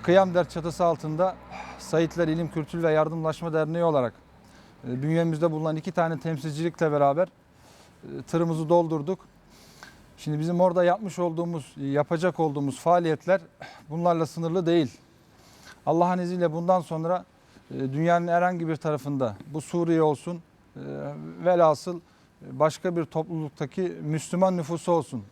Biz Kıyam Der çatısı altında Saitler İlim Kültür ve Yardımlaşma Derneği olarak e, bünyemizde bulunan iki tane temsilcilikle beraber e, tırımızı doldurduk. Şimdi bizim orada yapmış olduğumuz, yapacak olduğumuz faaliyetler bunlarla sınırlı değil. Allah'ın izniyle bundan sonra e, dünyanın herhangi bir tarafında bu Suriye olsun velhasıl başka bir topluluktaki Müslüman nüfusu olsun.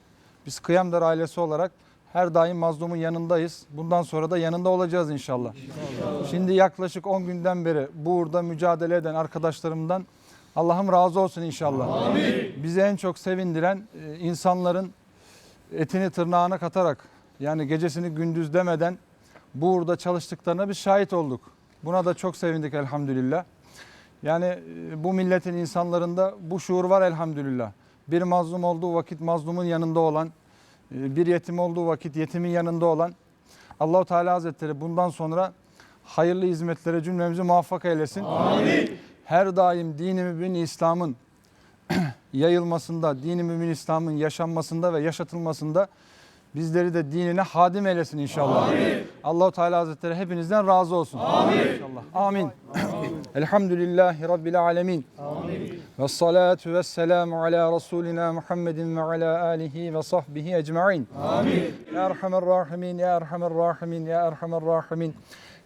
Biz Kıyamdar ailesi olarak her daim mazlumun yanındayız. Bundan sonra da yanında olacağız inşallah. Şimdi yaklaşık 10 günden beri burada mücadele eden arkadaşlarımdan Allah'ım razı olsun inşallah. Bizi en çok sevindiren e, insanların etini tırnağına katarak yani gecesini gündüz demeden burada çalıştıklarına biz şahit olduk. Buna da çok sevindik elhamdülillah. Yani e, bu milletin insanlarında bu şuur var elhamdülillah. Bir mazlum olduğu vakit mazlumun yanında olan, bir yetim olduğu vakit yetimin yanında olan Allahu Teala Hazretleri bundan sonra hayırlı hizmetlere cümlemizi muvaffak eylesin. Amin. Her daim dini mübin İslam'ın yayılmasında, dini mümin İslam'ın yaşanmasında ve yaşatılmasında bizleri de dinine hadim eylesin inşallah. Amin. Allahu Teala Hazretleri hepinizden razı olsun. Amin. İnşallah. Amin. Elhamdülillahi Rabbil alemin. Amin. Ve salatu ve selamu ala Resulina Muhammedin ve ala alihi ve sahbihi ecma'in. Amin. Ya Erhamer Rahimin, Ya Erhamer Rahimin, Ya Erhamer Rahimin.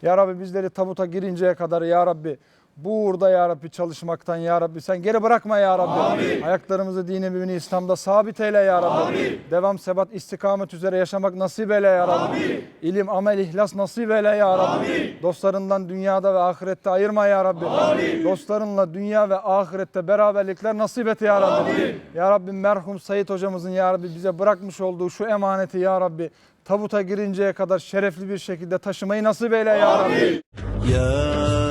Ya Rabbi bizleri tabuta girinceye kadar Ya Rabbi bu uğurda ya Rabbi çalışmaktan ya Rabbi sen geri bırakma ya Rabbi. Amin. Ayaklarımızı dini mübini İslam'da sabit eyle ya Rabbi. Amin. Devam sebat istikamet üzere yaşamak nasip eyle ya Rabbi. Amin. İlim, amel, ihlas nasip eyle ya Rabbi. Amin. Dostlarından dünyada ve ahirette ayırma ya Rabbi. Amin. Dostlarınla dünya ve ahirette beraberlikler nasip et ya Rabbi. Amin. Ya Rabbi merhum Sayit hocamızın ya Rabbi bize bırakmış olduğu şu emaneti ya Rabbi tabuta girinceye kadar şerefli bir şekilde taşımayı nasip eyle ya Rabbi. Ya